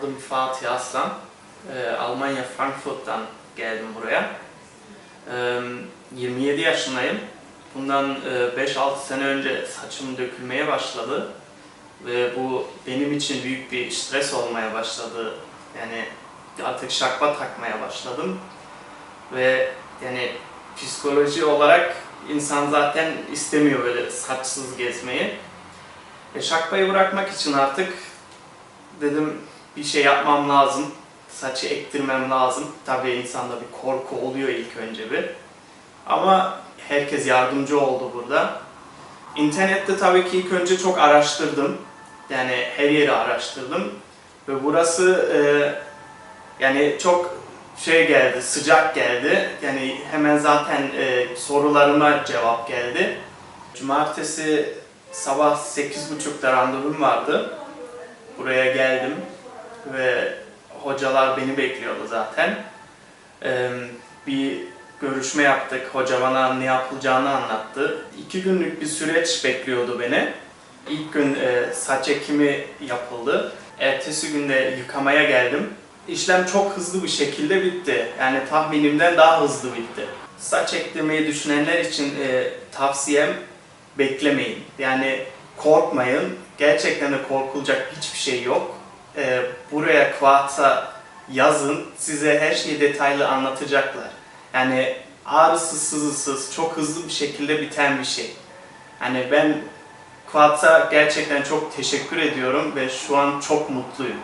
Adım Fatih Aslan. Ee, Almanya Frankfurt'tan geldim buraya. Ee, 27 yaşındayım. Bundan e, 5-6 sene önce saçım dökülmeye başladı. Ve bu benim için büyük bir stres olmaya başladı. Yani artık şakba takmaya başladım. Ve yani psikoloji olarak insan zaten istemiyor böyle saçsız gezmeyi. E, şakbayı bırakmak için artık dedim bir şey yapmam lazım. Saçı ektirmem lazım. Tabii insanda bir korku oluyor ilk önce bir. Ama herkes yardımcı oldu burada. İnternette tabii ki ilk önce çok araştırdım. Yani her yeri araştırdım. Ve burası e, yani çok şey geldi, sıcak geldi. Yani hemen zaten e, sorularıma cevap geldi. Cumartesi sabah 8.30'da randevum vardı. Buraya geldim ve hocalar beni bekliyordu zaten. Ee, bir görüşme yaptık. Hoca bana ne yapılacağını anlattı. İki günlük bir süreç bekliyordu beni. İlk gün e, saç ekimi yapıldı. Ertesi günde yıkamaya geldim. İşlem çok hızlı bir şekilde bitti. Yani tahminimden daha hızlı bitti. Saç ektirmeyi düşünenler için e, tavsiyem beklemeyin. Yani korkmayın. Gerçekten de korkulacak hiçbir şey yok. Ee, Quartz'a yazın. Size her şeyi detaylı anlatacaklar. Yani ağrısız, sızısız, çok hızlı bir şekilde biten bir şey. Hani ben Quartz'a gerçekten çok teşekkür ediyorum ve şu an çok mutluyum.